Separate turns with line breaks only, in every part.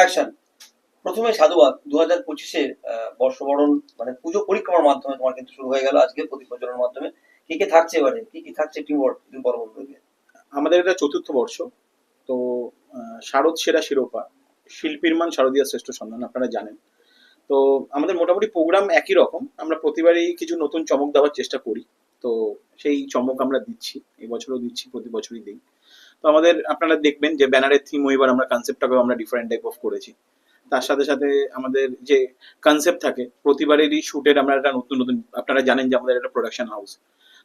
Action প্রথমে সাধুবাদ দু হাজার পঁচিশে বর্ষবরণ মানে পুজো পরিক্রমার মাধ্যমে তোমার কিন্তু শুরু হয়ে গেল আজকে প্রতি মাধ্যমে। কি কি থাকছে এবারে? কি কি থাকছে টিম ওয়ার্ক বড় বলবে
আমাদের এটা চতুর্থ বর্ষ, তো শারদ সেরা শিরোপা, শিল্পীর মান শারদীয় শ্রেষ্ঠ সন্ধান, আপনারা জানেন। তো, আমাদের মোটামুটি প্রোগ্রাম একই রকম, আমরা প্রতিবারই কিছু নতুন চমক দেওয়ার চেষ্টা করি, তো সেই চমক আমরা দিচ্ছি, এই বছরও দিচ্ছি, প্রতি বছরই দিই। তো আমাদের আপনারা দেখবেন যে ব্যানারের থিম এবার আমরা কনসেপ্টটাকেও আমরা ডিফারেন্ট টাইপ অফ করেছি। তার সাথে সাথে আমাদের যে কনসেপ্ট থাকে, প্রতিবারেরই শুটের আমরা একটা নতুন নতুন, আপনারা জানেন যে আমাদের একটা প্রোডাকশন হাউস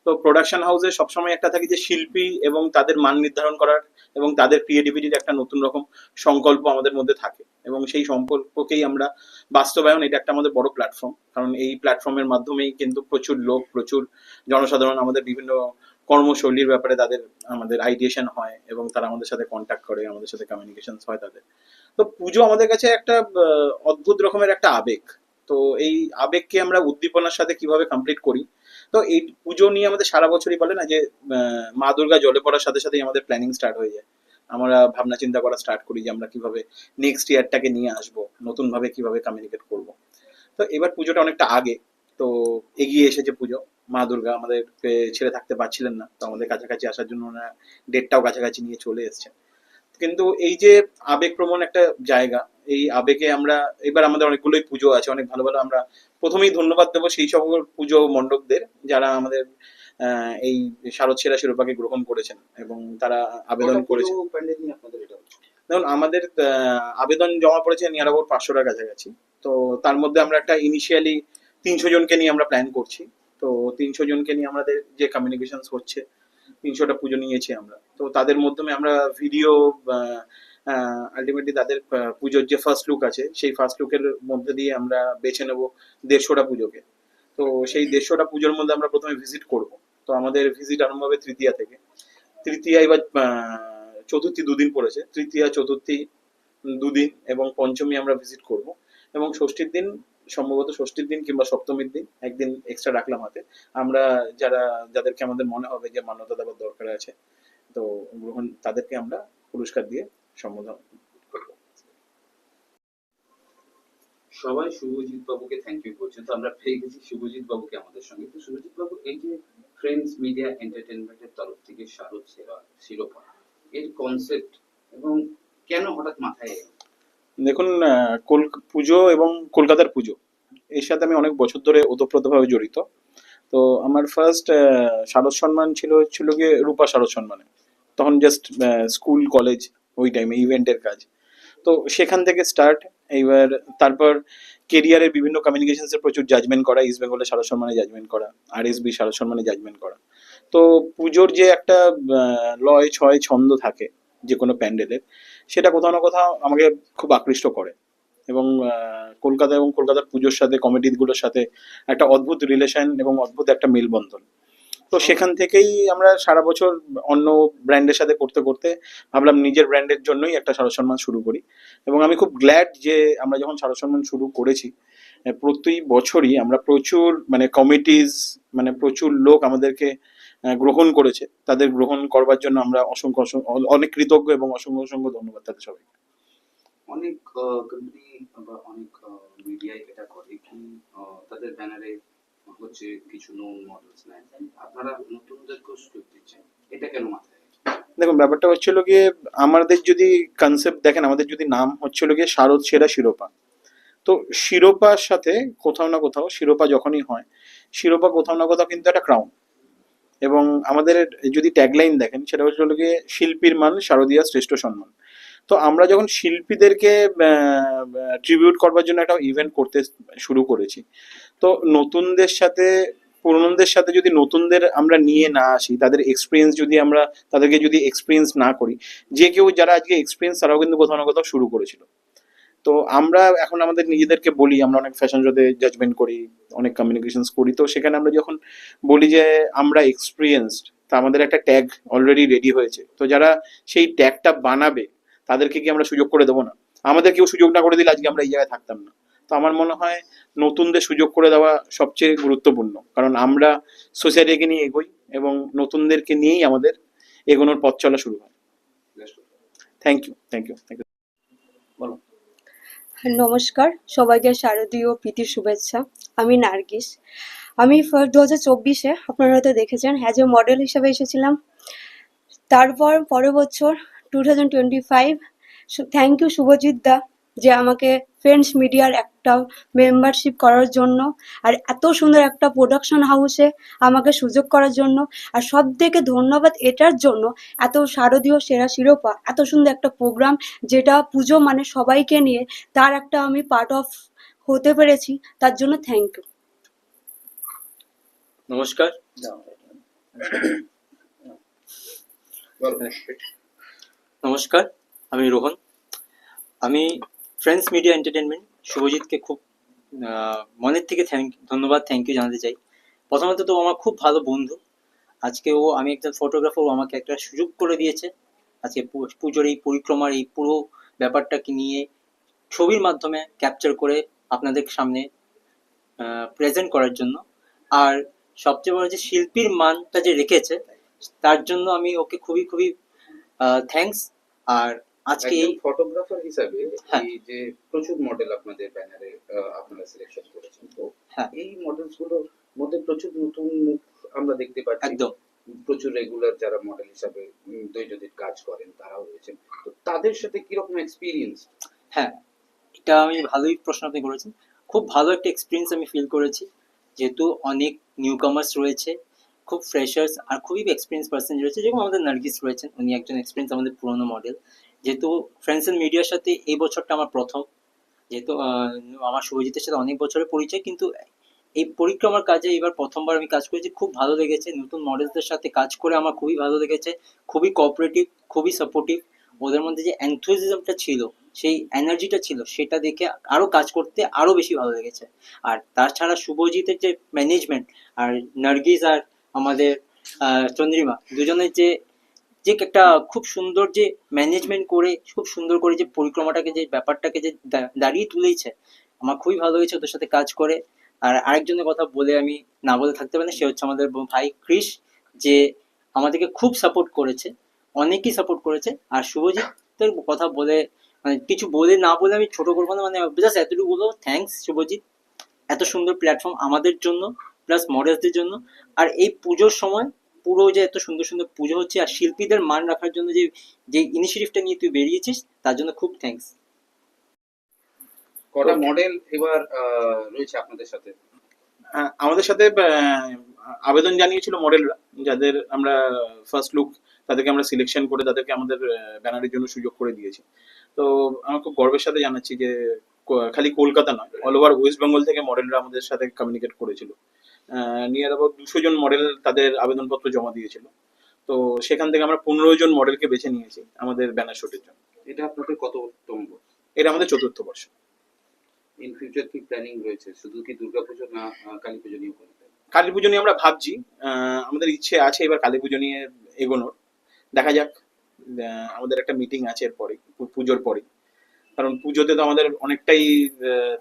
তো প্রোডাকশন হাউসে সবসময় একটা থাকে যে শিল্পী এবং তাদের মান নির্ধারণ করার এবং তাদের ক্রিয়েটিভিটির একটা নতুন রকম সংকল্প আমাদের মধ্যে থাকে। এবং সেই সম্পর্ককেই আমরা বাস্তবায়ন, এটা একটা আমাদের বড় প্ল্যাটফর্ম কারণ এই প্ল্যাটফর্মের মাধ্যমেই কিন্তু প্রচুর লোক, প্রচুর জনসাধারণ আমাদের বিভিন্ন কর্মশৈলীর ব্যাপারে তাদের আমাদের আইডিয়েশন হয় এবং তারা আমাদের সাথে কন্ট্যাক্ট করে, আমাদের সাথে কমিউনিকেশন হয় তাদের। তো পুজো আমাদের কাছে একটা অদ্ভুত রকমের একটা আবেগ। তো এই আবেগকে আমরা উদ্দীপনার সাথে কীভাবে কমপ্লিট করি? তো এই পুজো নিয়ে আমাদের সারা বছরই বলে না যে মা দুর্গা জলে পড়ার সাথে সাথেই আমাদের প্ল্যানিং স্টার্ট হয়ে যায়। আমরা ভাবনা চিন্তা করা স্টার্ট করি যে আমরা কীভাবে নেক্সট ইয়ারটাকে নিয়ে আসব নতুন ভাবে কীভাবে কমিউনিকেট করব। তো এবার পুজোটা অনেকটা আগে, তো এগিয়ে এসেছে পুজো। মা দুর্গা আমাদেরকে ছেড়ে থাকতে পারছিলেন না। তো আমাদের কাছাকাছি আসার জন্য ওনারা ডেটটাও কাছাকাছি নিয়ে চলে এসেছেন। কিন্তু এই যে আবেগপ্রবণ একটা জায়গা এই আবেগে আমরা এবার আমাদের অনেকগুলোই পুজো আছে অনেক ভালো ভালো আমরা প্রথমেই ধন্যবাদ দেবো সেই সকল পুজো মণ্ডপদের যারা আমাদের এই শারদ সেরা শিরোপাকে গ্রহণ করেছেন এবং তারা আবেদন করেছেন। দেখুন আমাদের আবেদন জমা পড়েছে নিয়ার অ্যাবাউট পাঁচশোটার কাছাকাছি। তো তার মধ্যে আমরা একটা ইনিশিয়ালি তিনশো জনকে নিয়ে আমরা প্ল্যান করছি। তো তিনশো জনকে নিয়ে আমাদের যে কমিউনিকেশন হচ্ছে, তিনশোটা পুজো নিয়েছি আমরা। তো তাদের মাধ্যমে আমরা ভিডিও আলটিমেটলি তাদের পুজোর যে ফার্স্ট লুক আছে, সেই ফার্স্ট লুকের মধ্যে দিয়ে আমরা বেছে নেব দেড়শোটা পুজোকে। তো সেই দেড়শোটা পুজোর মধ্যে আমরা প্রথমে ভিজিট করব। তো আমাদের ভিজিট আরম্ভ হবে তৃতীয়া থেকে। তৃতীয়া এবার চতুর্থী দুদিন পড়েছে। তৃতীয়া, চতুর্থী দুদিন এবং পঞ্চমী আমরা ভিজিট করব। এবং ষষ্ঠীর দিন সম্ভবত ষষ্ঠীর দিন কিংবা সপ্তমীর দিন একদিন এক্সট্রা রাখলাম হাতে। আমরা যারা, যাদেরকে আমাদের মনে হবে যে মান্যতা দেওয়ার দরকার আছে, তো গ্রহণ, তাদেরকে আমরা পুরস্কার দিয়ে সম্বোধন
সবাই শুভজিৎ বাবুকে থ্যাংক ইউ করছে। তো আমরা পেয়ে গেছি শুভজিৎ বাবুকে আমাদের সঙ্গে। তো শুভজিৎ বাবু, এই যে ফ্রেন্ডস মিডিয়া এন্টারটেনমেন্টের তরফ থেকে শারদ সেরা শিরোপা, এর কনসেপ্ট এবং কেন হঠাৎ মাথায় এলো?
দেখুন কল- পুজো এবং কলকাতার পুজো, এর সাথে আমি অনেক বছর ধরে ওতপ্রোতভাবে জড়িত। তো আমার ফার্স্ট শারদ সম্মান ছিল ছিল গিয়ে রূপা শারদ সম্মানে। তখন জাস্ট স্কুল কলেজ ওই টাইমে ইভেন্টের কাজ। তো সেখান থেকে স্টার্ট এইবার তারপর কেরিয়ারের বিভিন্ন কমিউনিকেশনসের প্রচুর জাজমেন্ট করা ইস্ট বেঙ্গলের শারদ সম্মানে জাজমেন্ট করা আর এস বি শারদ সম্মানে জাজমেন্ট করা। তো পুজোর যে একটা লয় ছয় ছন্দ থাকে যে কোনো প্যান্ডেলের সেটা কোথাও না কোথাও আমাকে খুব আকৃষ্ট করে। এবং কলকাতা এবং কলকাতার পুজোর সাথে কমিটিগুলোর সাথে একটা অদ্ভুত রিলেশন এবং অদ্ভুত একটা মেলবন্ধন। তো সেখান থেকেই আমরা সারা বছর অন্য ব্র্যান্ডের সাথে করতে করতে ভাবলাম নিজের ব্র্যান্ডের জন্যই একটা শারদ সম্মান শুরু করি। এবং আমি খুব গ্ল্যাড যে আমরা যখন শারদ সম্মান শুরু করেছি প্রতি বছরই আমরা প্রচুর মানে কমিটিজ মানে প্রচুর লোক আমাদেরকে গ্রহণ করেছে তাদের গ্রহণ করবার জন্য আমরা অসংখ্য অসংখ্য অনেক কৃতজ্ঞ এবং অসংখ্য অসংখ্য ধন্যবাদ তাদের সবাই
অনেক কোম্পানি বা অনেক মিডিয়ায় এটা করে কি তাদের ব্যানারে হচ্ছে কিছু মডেলস নেয় আপনারা নতুনদেরকেও সুযোগ দিচ্ছেন এটা কেন মাথায়
দেখুন ব্যাপারটা হচ্ছিল গিয়ে আমাদের যদি কনসেপ্ট দেখেন আমাদের যদি নাম হচ্ছিল গিয়ে শারদ সেরা শিরোপা। তো শিরোপার সাথে কোথাও না কোথাও শিরোপা যখনই হয় শিরোপা কোথাও না কোথাও কিন্তু একটা ক্রাউন এবং আমাদের যদি ট্যাগলাইন দেখেন, সেটা হচ্ছিল গিয়ে শিল্পীর মান শারদীয়া শ্রেষ্ঠ সম্মান। তো আমরা যখন শিল্পীদেরকে ট্রিবিউট করবার জন্য একটা ইভেন্ট করতে শুরু করেছি, তো নতুনদের সাথে, পুরনোদের সাথে যদি নতুনদের আমরা নিয়ে না আসি, তাদের এক্সপিরিয়েন্স যদি আমরা, তাদেরকে যদি এক্সপিরিয়েন্স না করি, যে কেউ যারা আজকে এক্সপিরিয়েন্স তারাও কিন্তু কোথাও না কোথাও শুরু করেছিল। তো আমরা এখন আমাদের নিজেদেরকে বলি, আমরা অনেক ফ্যাশন শোতে জাজমেন্ট করি, অনেক কমিউনিকেশনস করি। তো সেখানে আমরা যখন বলি যে আমরা এক্সপিরিয়েন্সড তা আমাদের একটা ট্যাগ অলরেডি রেডি হয়েছে। তো যারা সেই ট্যাগটা বানাবে, তাদেরকে কি আমরা সুযোগ করে দেবো না? আমাদের কেউ সুযোগ না করে দিলে আজকে আমরা এই জায়গায় থাকতাম না। তো আমার মনে হয় নতুনদের সুযোগ করে দেওয়া সবচেয়ে গুরুত্বপূর্ণ। কারণ আমরা সোসাইটিকে নিয়ে এগোই এবং নতুনদেরকে নিয়েই আমাদের এগোনোর পথ চলা শুরু হয়. Thank you thank you thank you
নমস্কার, সবাইকে শারদীয় প্রীতির শুভেচ্ছা। আমি নার্গিস। আমি দু হাজার চব্বিশে আপনারা হয়তো দেখেছেন অ্যাজ এ মডেল হিসেবে এসেছিলাম। তারপর, পরের বছর two thousand twenty five thank you Subhajit দা। যে আমাকে ফ্রেন্ডস মিডিয়ার একটা মেম্বারশিপ করার জন্য আর এত সুন্দর একটা প্রোডাকশন হাউসে আমাকে সুযোগ করার জন্য। আর সব থেকে ধন্যবাদ এটার জন্য এত শারদীয় সেরা শিরোপা এত সুন্দর একটা প্রোগ্রাম যেটা পুজো মানে সবাইকে নিয়ে তার একটা আমি পার্ট অফ হতে পেরেছি তার জন্য থ্যাংক ইউ
নমস্কার। নমস্কার আমি রোহন। আমি ফ্রেন্ডস মিডিয়া এন্টারটেনমেন্ট শুভজিৎকে খুব মনের থেকে থ্যাংক ধন্যবাদ থ্যাংক ইউ জানাতে চাই। প্রথমত তো আমার খুব ভালো বন্ধু। আজকে ও, আমি একজন ফটোগ্রাফার ও আমাকে একটা সুযোগ করে দিয়েছে। আজকে পুজোর এই পরিক্রমার এই পুরো ব্যাপারটাকে নিয়ে ছবির মাধ্যমে ক্যাপচার করে আপনাদের সামনে প্রেজেন্ট করার জন্য। আর সবচেয়ে বড় যে শিল্পীর মানটা যে রেখেছে, তার জন্য আমি ওকে খুবই খুবই থ্যাঙ্কস আর আজকে
ফটোগ্রাফার হিসাবে
হ্যাঁ।
এই যে প্রচুর মডেল আপনাদের ব্যানারে আপনারা সিলেকশন করেছেন। তো
হ্যাঁ।
এই মডেলসগুলোর মধ্যে প্রচুর নতুন মুখ আমরা দেখতে পাচ্ছি।
একদম।
প্রচুর রেগুলার যারা মডেল হিসাবে দৈনন্দিন কাজ করেন তারাও রয়েছেন। তো তাদের সাথে কীরকম এক্সপিরিয়েন্স
হ্যাঁ এটা আমি ভালোই প্রশ্ন আপনি করেছেন খুব ভালো একটা এক্সপিরিয়েন্স আমি ফিল করেছি। যেহেতু অনেক নিউ কামার্স রয়েছে খুব ফ্রেশার্স আর খুবই এক্সপিরিয়েন্স পার্সন রয়েছে যেরকম আমাদের নার্গিস রয়েছেন। উনি একজন এক্সপিরিয়েন্স আমাদের পুরোনো মডেল যেহেতু ফ্রেন্ডস অ্যান্ড মিডিয়ার সাথে এই বছরটা আমার প্রথম, যেহেতু আমার শুভজিতের সাথে অনেক বছরের পরিচয়, কিন্তু এই পরিক্রমার কাজে এবার প্রথমবার আমি কাজ করেছি, খুব ভালো লেগেছে, নতুন মডেলসদের সাথে কাজ করে আমার খুবই ভালো লেগেছে, খুবই কোঅপারেটিভ খুবই সাপোর্টিভ ওদের মধ্যে যে অ্যান্থুজিজমটা ছিল, সেই এনার্জিটা ছিল, সেটা দেখে আরও কাজ করতে আরও বেশি ভালো লেগেছে। আর তাছাড়া শুভজিতের যে ম্যানেজমেন্ট আর নার্গিস আর আমাদের চন্দ্রিমা, দুজনের যে যে একটা খুব সুন্দর যে ম্যানেজমেন্ট করে, খুব সুন্দর করে যে পরিক্রমাটাকে, যে ব্যাপারটাকে যে দাঁড়িয়ে তুলেছে, আমার খুবই ভালো হয়েছে ওদের সাথে কাজ করে। আর আরেকজনের কথা বলে আমি না বলে থাকতে পারি সে হচ্ছে আমাদের ভাই ক্রিস যে আমাদেরকে খুব সাপোর্ট করেছে, অনেকই সাপোর্ট করেছে। আর শুভজিতের কথা বলে মানে কিছু বলে না বলে আমি ছোট করব না মানে জাস্ট এতটুকু বলব থ্যাঙ্কস শুভজিৎ। এত সুন্দর প্ল্যাটফর্ম আমাদের জন্য প্লাস মডেলসদের জন্য। আর এই পুজোর সময় পুরো যে এত সুন্দর সুন্দর পুজো হচ্ছে আর শিল্পীদের মান রাখার জন্য যে যে ইনিশিয়েটিভটা নিয়ে তুই বেরিয়েছিস তার জন্য খুব থ্যাঙ্কস
কটা মডেল এবার রয়েছে আপনাদের সাথে?
আমাদের সাথে আবেদন জানিয়েছিল মডেলরা যাদের আমরা ফার্স্ট লুক তাদেরকে আমরা সিলেকশন করে তাদেরকে আমাদের ব্যানারের জন্য সুযোগ করে দিয়েছি। তো আমার খুব গর্বের সাথে জানাচ্ছি যে খালি কলকাতা নয় অল ওভার ওয়েস্ট বেঙ্গল থেকে মডেলরা আমাদের সাথে কমিউনিকেট করেছিল। নিয়ার অ্যাবাউট দুশো জন মডেল তাদের আবেদনপত্র জমা দিয়েছিল। তো সেখান থেকে আমরা পনেরো জন মডেলকে বেছে নিয়েছি আমাদের ব্যানার শুটের জন্য।
এটা আপনাদের কততম
এটা আমাদের চতুর্থ বর্ষ।
ইন ফিউচার কি প্ল্যানিং রয়েছে? শুধু কি দুর্গাপুজো না কালী পুজো নিয়ে
কালী পুজো নিয়ে আমরা ভাবছি। আহ, আমাদের ইচ্ছে আছে এবার কালী পুজো নিয়ে এগোনোর। দেখা যাক আমাদের একটা মিটিং আছে এরপরে পুজোর পরে। কারণ পুজোতে তো আমাদের অনেকটাই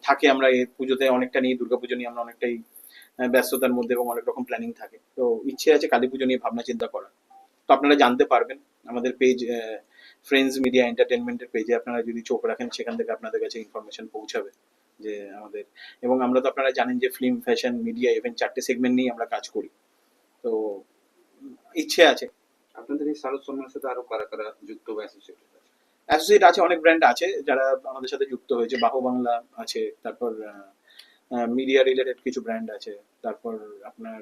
থাকে আমরা এই পুজোতে অনেকটা নিয়ে দুর্গাপুজো নিয়ে আমরা অনেকটাই ব্যস্ততার মধ্যে এবং অনেক রকম প্ল্যানিং থাকে। তো ইচ্ছে আছে কালী পুজো নিয়ে ভাবনা চিন্তা করা তো আপনারা জানতে পারবেন আমাদের পেজ ফ্রেন্ডস মিডিয়া এন্টারটেনমেন্টের পেজে আপনারা যদি চোখ রাখেন সেখান থেকে আপনাদের কাছে ইনফরমেশন পৌঁছাবে যে আমাদের। এবং আমরা তো আপনারা জানেন যে ফিল্ম ফ্যাশন মিডিয়া ইভেন্ট চারটে সেগমেন্ট নিয়ে আমরা কাজ করি। তো ইচ্ছে আছে।
আপনাদের এই শারদ সম্মানের সাথে আরও কারা কারা যুক্ত বা অ্যাসোসিয়েটেড
অ্যাসোসিয়েট আছে অনেক ব্র্যান্ড আছে যারা আমাদের সাথে যুক্ত হয়েছে। বাহু বাংলা আছে তারপর মিডিয়া রিলেটেড কিছু ব্র্যান্ড আছে তারপর আপনার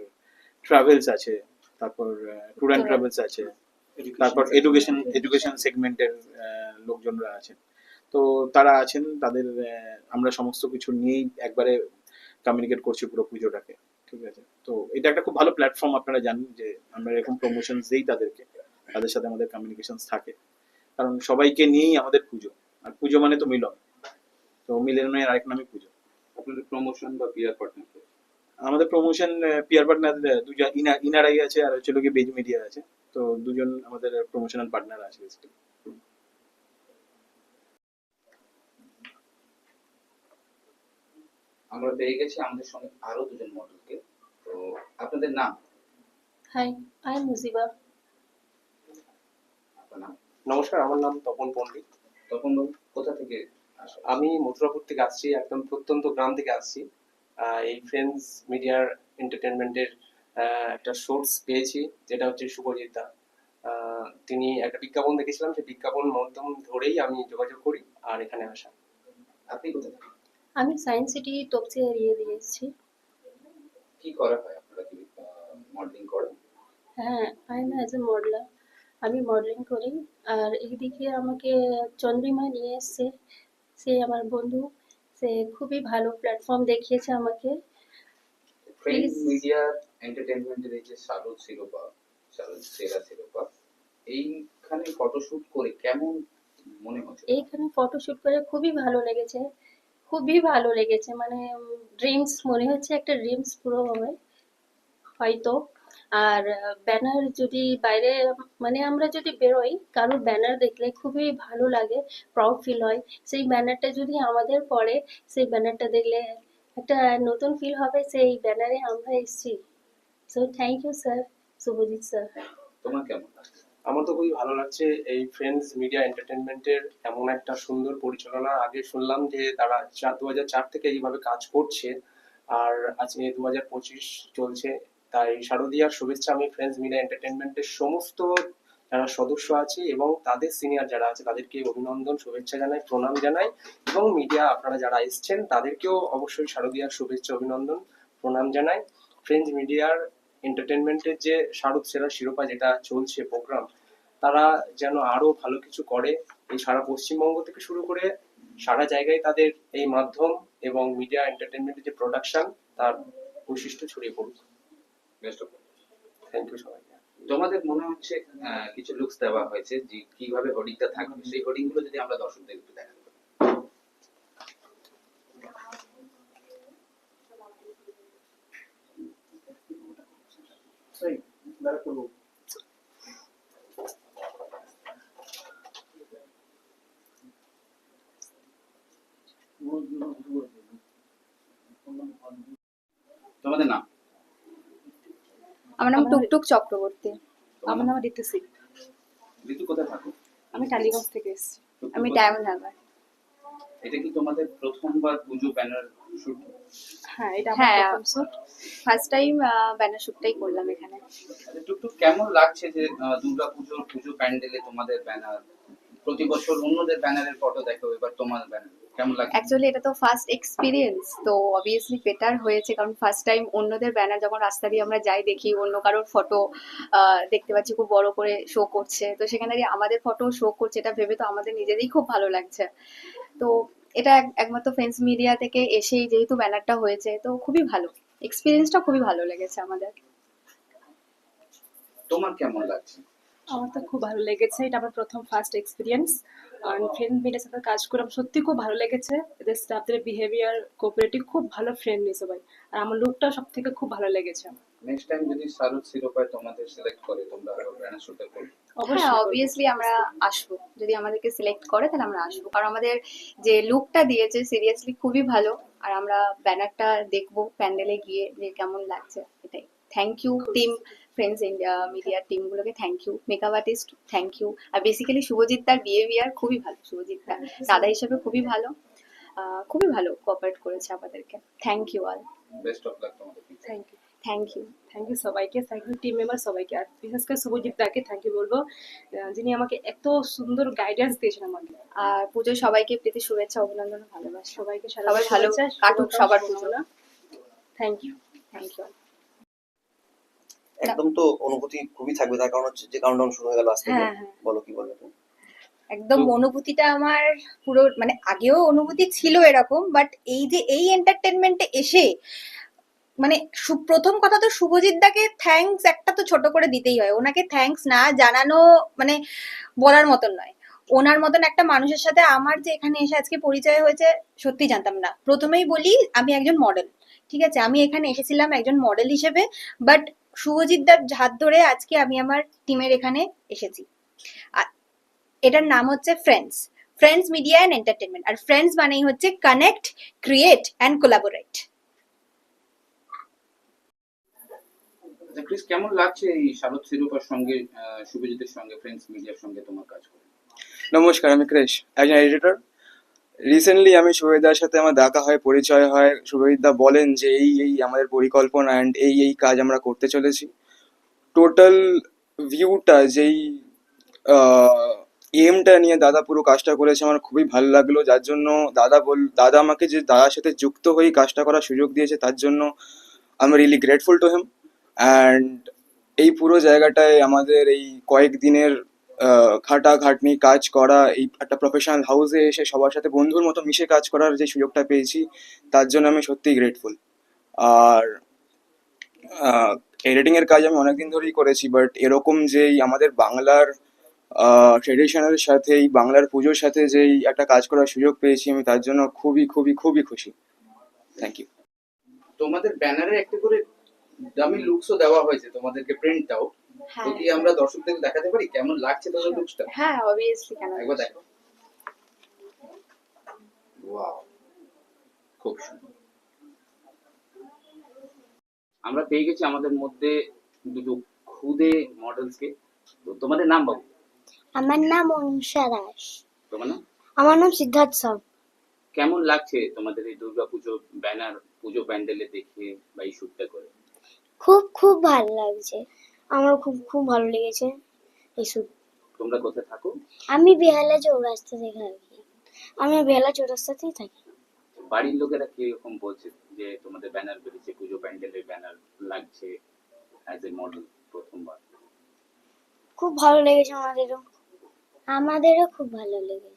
ট্রাভেলস আছে তারপর ট্যুর অ্যান্ড ট্রাভেলস আছে তারপর এডুকেশন এডুকেশন সেগমেন্টের লোকজনরা আছেন। তো তারা আছেন তাদের আহ, আমরা সমস্ত কিছু নিয়েই একবারে কমিউনিকেট করছি পুরো পুজোটাকে ঠিক আছে? তো এটা একটা খুব ভালো প্ল্যাটফর্ম আপনারা জানেন যে আমরা এরকম প্রমোশন দিই তাদেরকে তাদের সাথে আমাদের কমিউনিকেশন থাকে। কারণ সবাইকে নিয়েই আমাদের পুজো আর পুজো মানে তো মিলন। তো মিলনের আরেক নামই পুজো।
আপনাদের প্রমোশন বা পিয়ার পার্টনার
আমাদের প্রমোশন পিয়ার পার্টনার দুজন ইনা ইনারাই আছে আর হচ্ছে লোকে বেজ মিডিয়া আছে। তো দুজন আমাদের প্রমোশনাল পার্টনার আছে basically।
আমরা পেয়ে গেছি আমাদের সঙ্গে আরও দুজন মডেলকে তো আপনাদের নাম?
Hi, I am Muziba.
আপনার নাম?
নমস্কার আমার নাম তপন পণ্ডিত।
তপন বাবু কোথা থেকে
আমি মথুরাপুর থেকে আসছি একদম প্রত্যন্ত গ্রাম থেকে আসছি। এই ফ্রেন্ডস মিডিয়ার এন্টারটেনমেন্টের একটা সোর্স পেয়েছি যেটা হচ্ছে শুভজিৎ দা তিনি একটা বিজ্ঞাপন দেখেছিলাম সেই বিজ্ঞাপন মাধ্যম ধরেই আমি যোগাযোগ করি আর এখানে আসা।
আপনি কোথায়?
আমি সায়েন্স সিটি তপসি এরিয়া দিয়ে এসেছি।
কি করা হয় আপনারা কি মডেলিং করেন?
হ্যাঁ I am as a modeller আমি মডেলিং করি আর এইদিকে আমাকে চন্দ্রিমা নিয়ে এসছে। সে আমার বন্ধু। সে খুবই ভালো প্ল্যাটফর্ম দেখিয়েছে আমাকে। Please.
মিডিয়া এন্টারটেনমেন্টের এই যে শারদ শিরোপা শারদ সেরা শিরোপা এইখানে ফটোশুট করে কেমন মনে হচ্ছে?
এইখানে ফটোশুট করে খুবই ভালো লেগেছে। খুবই ভালো লেগেছে। মানে ড্রিমস মনে হচ্ছে একটা ড্রিমস পুরো হবে। হয়তো। আর ব্যানার যদি বাইরে মানে আমরা যদি বেরোই, কারোর ব্যানার দেখলে খুবই ভালো লাগে প্রাউড ফিল হয়। সেই ব্যানারটা যদি আমাদের পড়ে, সেই ব্যানারটা দেখলে একটা নতুন ফিল হবে, সেই ব্যানারে আমরা এসেছি। So thank you sir Subhajit sir
তোমার কেমন
আমার তো খুবই ভালো লাগছে এই ফ্রেন্ডস মিডিয়া এন্টারটেনমেন্টের এমন একটা সুন্দর পরিচালনা। আগে শুনলাম যে তারা দু হাজার চার থেকে এইভাবে কাজ করছে, আর আজকে দু হাজার পঁচিশ চলছে। তাই শারদীয়ার শুভেচ্ছা আমি ফ্রেন্ডস মিডিয়া এন্টারটেনমেন্টের সমস্ত যারা সদস্য আছে এবং তাদের সিনিয়র যারা আছে, তাদেরকে অভিনন্দন, শুভেচ্ছা জানাই, প্রণাম জানাই এবং মিডিয়া আপনারা যারা এসছেন, তাদেরকেও অবশ্যই শারদীয়ার শুভেচ্ছা, অভিনন্দন, প্রণাম জানাই। ফ্রেন্ডস মিডিয়ার এন্টারটেনমেন্টের যে শারদ সেরা শিরোপা যেটা চলছে প্রোগ্রাম তারা যেন আরও ভালো কিছু করে এই সারা পশ্চিমবঙ্গ থেকে শুরু করে সারা জায়গায় তাদের এই মাধ্যম এবং মিডিয়া এন্টারটেনমেন্টের যে প্রোডাকশন তার বৈশিষ্ট্য ছড়িয়ে পড়ুক।
বেস্ট অফ
থ্যাংক ইউ সবাইকে।
তোমাদের মনে হচ্ছে আহ, কিছু লুকস দেওয়া হয়েছে যে কীভাবে হোর্ডিংটা থাকবে? সেই হোর্ডিংগুলো যদি আমরা দর্শকদের একটু পারি তোমাদের নাম?
আমার নাম টুকটুক চক্রবর্তী।
আমার নাম ঋতু সিং।
ঋতু কোথায় থাকো?
আমি টালিগঞ্জ থেকে এসেছি।
আমি ডায়মন্ড হারবার।
এটা কি তোমাদের প্রথমবার পুজো ব্যানার শুট?
হ্যাঁ এটা
হ্যাঁ।
আমার প্রথম শুট
ফার্স্ট টাইম ব্যানার শুটটাই করলাম এখানে।
টুকটুক কেমন লাগছে যে দুর্গা পুজোর পুজো প্যান্ডেলে তোমাদের ব্যানার? প্রতি বছর অন্যদের ব্যানারের ফটো দেখো এবার তোমার ব্যানার। কেমন লাগছে?
অ্যাকচুয়ালি এটা তো ফার্স্ট এক্সপিরিয়েন্স তো অবভিয়াসলি বেটার হয়েছে কারণ ফার্স্ট টাইম অন্যদের ব্যানার যখন রাস্তা দিয়ে আমরা যাই দেখি অন্য কারোর ফটো দেখতে পাচ্ছি খুব বড় করে শো করছে। তো সেখানে দাঁড়িয়ে আমাদের ফটো শো করছে এটা ভেবে তো আমাদের নিজেদেরই খুব ভালো লাগছে। তো এটা এক- একমাত্র ফ্রেন্ডস মিডিয়া থেকে এসেই যেহেতু ব্যানারটা হয়েছে তো খুবই ভালো। এক্সপিরিয়েন্সটা খুবই ভালো লেগেছে আমাদের।
তোমার কেমন লাগছে?
আমার তো খুব ভালো লেগেছে এটা আমার প্রথম ফার্স্ট এক্সপিরিয়েন্স আর ফ্রেন্ড মিডিয়ার সাথে কাজ করে সত্যি খুব ভালো লেগেছে। এদের স্টাফদের বিহেভিয়ার কোঅপারেটিভ খুব ভালো ফ্রেন্ডলি সবাই আর আমার লুকটা সব থেকে খুব ভালো লেগেছে।
নেক্সট টাইম যদি শিরোপায় তোমাদের সিলেক্ট করে তোমরা শুটে করবে।
হ্যাঁ। অবভিয়াসলি আমরা আসব। যদি আমাদেরকে সিলেক্ট করে তাহলে আমরা আসব। কারণ আমাদের যে লুকটা দিয়েছে সিরিয়াসলি খুবই ভালো। আর আমরা ব্যানারটা দেখব প্যান্ডেলে গিয়ে যে কেমন লাগছে এটাই। Thank you team friends India media টিমগুলোকে thank you makeup artist thank you R basically Subhajit তার বিহেভিয়ার খুবই ভালো শুভজিৎ তার দাদা হিসেবে খুবই ভালো। আহ, খুবই ভালো কোঅপারেট করেছে আমাদেরকে। Thank you all
best of luck তোমাদের।
Thank you
thank you
thank you সবাইকে থ্যাংক ইউ টিম মেম্বার সবাইকে। আর বিশেষ করে শুভজিৎ দাকে থ্যাংক ইউ বলব আহ, যিনি আমাকে এত সুন্দর গাইডেন্স দিয়েছেন আমাকে।
আর পুজো সবাইকে প্রীতি শুভেচ্ছা অভিনন্দন ভালোবাসা।
সবাইকে
সবাই ভালো কাটুক সবার পুজো।
থ্যাংক ইউ
থ্যাংক ইউ
একদম তো অনুভূতি খুবই থাকবে তার কারণ হচ্ছে যে কাউন্টডাউন শুরু হয়ে গেল আজ থেকে।
হ্যাঁ, হ্যাঁ।
বলো কি বলবে তুমি?
একদম অনুভূতিটা আমার পুরো মানে আগেও অনুভূতি ছিল এরকম বাট এই যে এই এন্টারটেনমেন্টে এসে মানে প্রথম কথা তো শুভজিৎ দাকে থ্যাঙ্কস একটা তো ছোট করে দিতেই হয়। ওনাকে থ্যাঙ্কস না জানানো মানে বলার মতন নয়। ওনার মতন একটা মানুষের সাথে আমার যে এখানে এসে আজকে পরিচয় হয়েছে সত্যি জানতাম না। প্রথমেই বলি আমি একজন মডেল ঠিক আছে? আমি এখানে এসেছিলাম একজন মডেল হিসেবে বাট শুভজিৎ দার হাত ধরে আজকে আমি আমার টিমের এখানে এসেছি। এটার নাম হচ্ছে friends friends media and entertainment R friends মানেই হচ্ছে connect create and collaborate
Chris কেমন লাগছে এই শারদ শিরোপার সঙ্গে আহ, শুভজিতের সঙ্গে ফ্রেন্ডস মিডিয়ার সঙ্গে তোমার কাজ করে?
নমস্কার আমি ক্রেশ একজন এডিটর রিসেন্টলি আমি শুভেদার সাথে আমার দেখা হয়, পরিচয় হয়। শুভেদা বলেন যে এই এই আমাদের পরিকল্পনা অ্যান্ড এই এই কাজ আমরা করতে চলেছি। টোটাল ভিউটা যেই এমটা নিয়ে দাদা পুরো কাজটা করেছে আমার খুবই ভালো লাগল। যার জন্য দাদা বল, দাদা আমাকে যে দাদার সাথে যুক্ত হয়ে কাজটা করার সুযোগ দিয়েছে, তার জন্য আমি really grateful to him and এই পুরো জায়গাটায় আমাদের এই কয়েকদিনের আহ, খাটাখাটনি কাজ করা এই একটা প্রফেশনাল হাউসে এসে সবার সাথে বন্ধুর মতো মিশে কাজ করার যে সুযোগটা পেয়েছি তার জন্য আমি সত্যিই গ্রেটফুল আর এডিটিং এর কাজ আমি অনেকদিন ধরেই করেছি বাট এরকম যেই আমাদের বাংলার ট্রেডিশনের সাথে এই বাংলার পুজোর সাথে যেই একটা কাজ করার সুযোগ পেয়েছি আমি তার জন্য খুবই খুবই খুবই খুশি। থ্যাংক ইউ
তোমাদের ব্যানারে একটা করে ডামি লুকসও দেওয়া হয়েছে তোমাদেরকে প্রিন্ট আউট তো
হ্যাঁ
আমরা দর্শকদের দেখাতে পারি কেমন লাগছে তোমাদের লুকসটা
হ্যাঁ অবভিয়াসলি কেন
একবার দেখো। ওয়াও খুব সুন্দর। আমরা পেয়ে গেছি আমাদের মধ্যে দুটো খুদে মডেলসকে তো তোমাদের নাম বাবু
আমার নাম অনুষা দাস
তোমার নাম?
আমার নাম সিদ্ধার্থ সাউ।
কেমন লাগছে তোমাদের এই দুর্গাপুজো ব্যানার পুজো প্যান্ডেলে দেখে বা এই শ্যুটটা করে?
খুব খুব ভালো লাগছে। আমার খুব খুব ভালো লেগেছে। এই শুট
তোমরা কোথায় থাকো?
আমি বেহালা চৌরাস্তা থেকে থাকি আমি বেহালা চৌরাস্তাতেই থাকি।
বাড়ির লোকেরা কি কীরকম বলছে যে তোমাদের ব্যানার বেরিয়েছে পুজো প্যান্ডেলের ব্যানার লাগছে অ্যাজ এ মডেল প্রথমবার?
খুব ভালো লেগেছে আমাদেরও। আমাদেরও খুব ভালো লেগেছে।